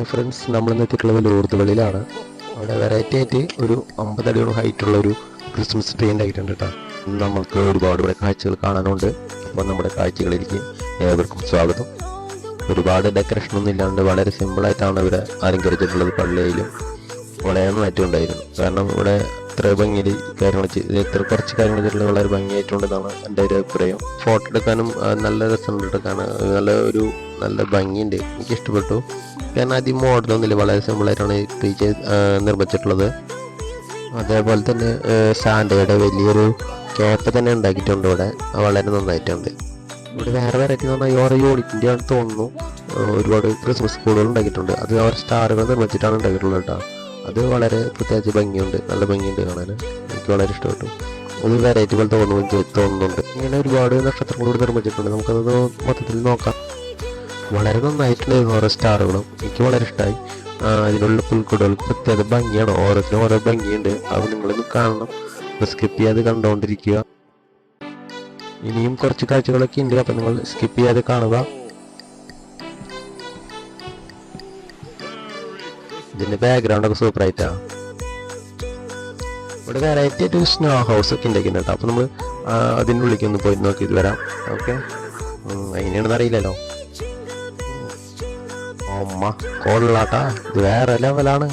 Friends നമ്മൾ ഇന്ന് ലോർത്ത് വെളിയിലാണ് അവിടെ വെറൈറ്റി ആയിട്ട് ഒരു അമ്പത് അടിയോളം ഹൈറ്റ് ഉള്ള ഒരു ക്രിസ്മസ് ട്രീ ഉണ്ടായിട്ടുണ്ട് കേട്ടോ. നമുക്ക് ഒരുപാട് ഇവിടെ കാഴ്ചകൾ കാണാനുണ്ട്. അപ്പോൾ നമ്മുടെ കാഴ്ചകളിലേക്ക് ഏവർക്കും സ്വാഗതം. ഒരുപാട് ഡെക്കറേഷൻ ഒന്നും ഇല്ലാണ്ട് വളരെ സിമ്പിളായിട്ടാണ് ഇവിടെ അലങ്കരിച്ചിട്ടുള്ളത് പള്ളിയിലും. വളരെ മാറ്റം ഉണ്ടായിരുന്നു. കാരണം ഇവിടെ ഇത്ര ഭംഗിയിൽ കാര്യങ്ങൾ ഇത്ര കുറച്ച് കാര്യങ്ങൾ ചെയ്തിട്ടുള്ളത് വളരെ ഭംഗിയായിട്ടുണ്ടെന്നാണ് എന്റെ ഒരു അഭിപ്രായം. ഫോട്ടോ എടുക്കാനും നല്ല രസമുണ്ട് എടുക്കാൻ നല്ല ഒരു നല്ല ഭംഗിയുണ്ട്. എനിക്ക് ഇഷ്ടപ്പെട്ടു. കാരണം മോഡൽ മോഡലൊന്നുമില്ല വളരെ സിമ്പിളായിട്ടാണ് ട്രീ നിർമ്മിച്ചിട്ടുള്ളത്. അതേപോലെ തന്നെ സാൻഡയുടെ വലിയൊരു ക്യാപ്പ് തന്നെ ഉണ്ടാക്കിയിട്ടുണ്ട് ഇവിടെ. വളരെ നന്നായിട്ടുണ്ട്. ഇവിടെ വേറെ വെറൈറ്റി എന്ന് പറഞ്ഞാൽ ഓരോ യൂണിറ്റിന്റെ ആണ് തോന്നുന്നു. ഒരുപാട് ക്രിസ്മസ് സ്കൂളുകൾ ഉണ്ടാക്കിയിട്ടുണ്ട്. അത് അവർ സ്റ്റാറുകൾ നിർമ്മിച്ചിട്ടാണ് ഉണ്ടാക്കിയിട്ടുള്ളത് കേട്ടോ. അത് വളരെ പ്രത്യേകിച്ച് ഭംഗിയുണ്ട്. നല്ല ഭംഗിയുണ്ട് കാണാൻ. എനിക്ക് വളരെ ഇഷ്ടപ്പെട്ടു. ഒരു വെറൈറ്റി പോലെ തോന്നുന്നു തോന്നുന്നുണ്ട്. ഇങ്ങനെ ഒരുപാട് നക്ഷത്രങ്ങൾ കൂടി നിർമ്മിച്ചിട്ടുണ്ട്. നമുക്കത് മൊത്തത്തിൽ നോക്കാം. വളരെ നന്നായിട്ടുണ്ട് ഓരോ സ്റ്റാറുകളും. എനിക്ക് വളരെ ഇഷ്ടമായി. അതിനുള്ള പുൽക്കൂടുകൾക്ക് പ്രത്യേക ഭംഗിയാണ്. ഓരോത്തിനും ഓരോ ഭംഗിയുണ്ട്. അത് നിങ്ങളിത് കാണണം. സ്കിപ്പ് ചെയ്യാതെ കണ്ടുകൊണ്ടിരിക്കുക ഇനിയും കുറച്ച് കാഴ്ചകളൊക്കെ ഉണ്ട്. അപ്പം നിങ്ങൾ സ്കിപ്പ് ചെയ്യാതെ കാണുക. ഇതിന്റെ ബാക്ക്ഗ്രൗണ്ട് ഒക്കെ സൂപ്പർ ആയിട്ടാ. ഇവിടെ വെറൈറ്റി ആയിട്ട് സ്നോ ഹൗസ് ഒക്കെ ഉണ്ടാക്കിയിട്ടുണ്ട് അപ്പൊ നമ്മൾ അതിന്റെ ഉള്ളിലേക്ക് ഒന്ന് പോയി നോക്കി വരാം. ഓക്കെ എങ്ങനെയാണെന്ന് അറിയില്ലല്ലോ. അമ്മ കൊള്ളാട്ടാ. ഇത് വേറെ ലെവലാണ്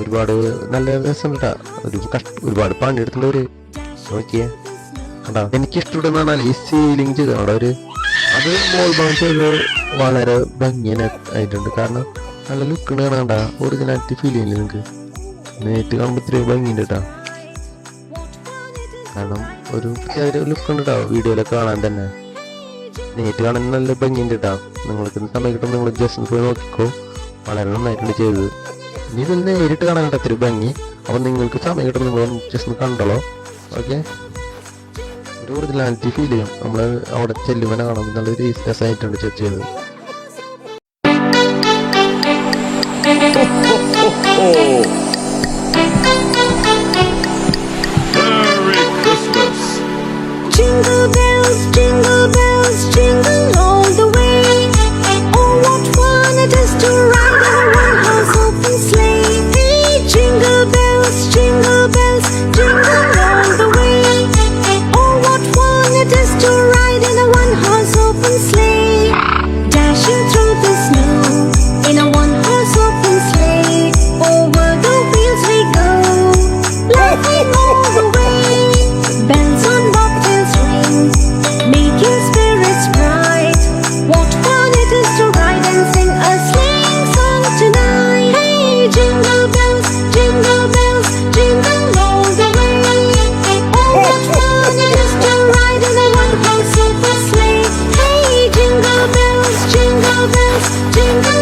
ഒരുപാട് നല്ല രസമുണ്ടാ ഒരു കഷ്ട ഒരുപാട് ഒരു നോക്കിയേ. കണ്ടാ? എനിക്ക് ഇഷ്ടപ്പെടുന്ന ഈ സീലിംഗ് ചെയ്താണ് ഒരു അത് മോൾ ചെയ്തത് വളരെ ഭംഗിയായിട്ടുണ്ട് കാരണം നല്ല ലുക്ക് കാണാണ്ട ഒറിജിനാലിറ്റി ഫീൽ ചെയ്യില്ല നിങ്ങൾക്ക് നേരിട്ട് കാണുമ്പോൾ ഇത്രയും ഭംഗിയുണ്ട് കേട്ടോ കാരണം ഒരു ഒരു ലുക്ക് ഉണ്ട് കേട്ടോ വീഡിയോയിലൊക്കെ കാണാൻ തന്നെ. നേരിട്ട് കാണാൻ നല്ല ഭംഗിയുണ്ട് കേട്ടോ നിങ്ങൾക്ക് സമയം കിട്ടുമ്പോൾ നിങ്ങൾ ജസ്റ്റ് പോയി നോക്കിക്കോ. വളരെ നന്നായിട്ടുണ്ട് ചെയ്തത്. ഇനി ഇതിൽ നേരിട്ട് കാണാൻ കേട്ടോ ഭംഗി. അപ്പം നിങ്ങൾക്ക് സമയം കിട്ടുമ്പോൾ നിങ്ങൾ ജസ്റ്റ് കണ്ടോളോ. ഓക്കെ ഒരു ഒറിജിനാലിറ്റി ഫീൽ ചെയ്യും. നമ്മൾ അവിടെ ചെല്ലുമ്പോൾ കാണുമ്പോൾ നല്ലൊരു രസമായിട്ടുണ്ട് ചെയ്തത്. Merry Christmas! Jingle bells, jingle bells, jingle all the way. Oh, what fun it is to ride in a one-horse open sleigh. Hey, jingle bells, jingle bells, jingle all the way. Oh, what fun it is to ride in a one-horse open sleigh. Dashing through 今天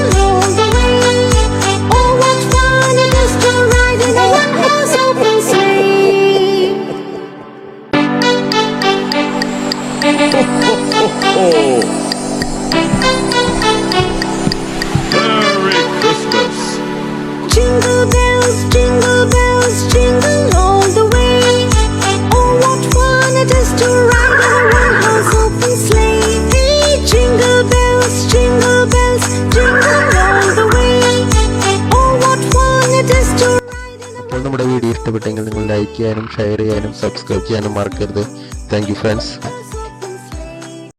അപ്പോൾ നമ്മുടെ video ഇഷ്ടപ്പെട്ടെങ്കിൽ നിങ്ങൾ like ചെയ്യാനും share ചെയ്യാനും subscribe ചെയ്യാനും മറക്കരുത്. Thank friends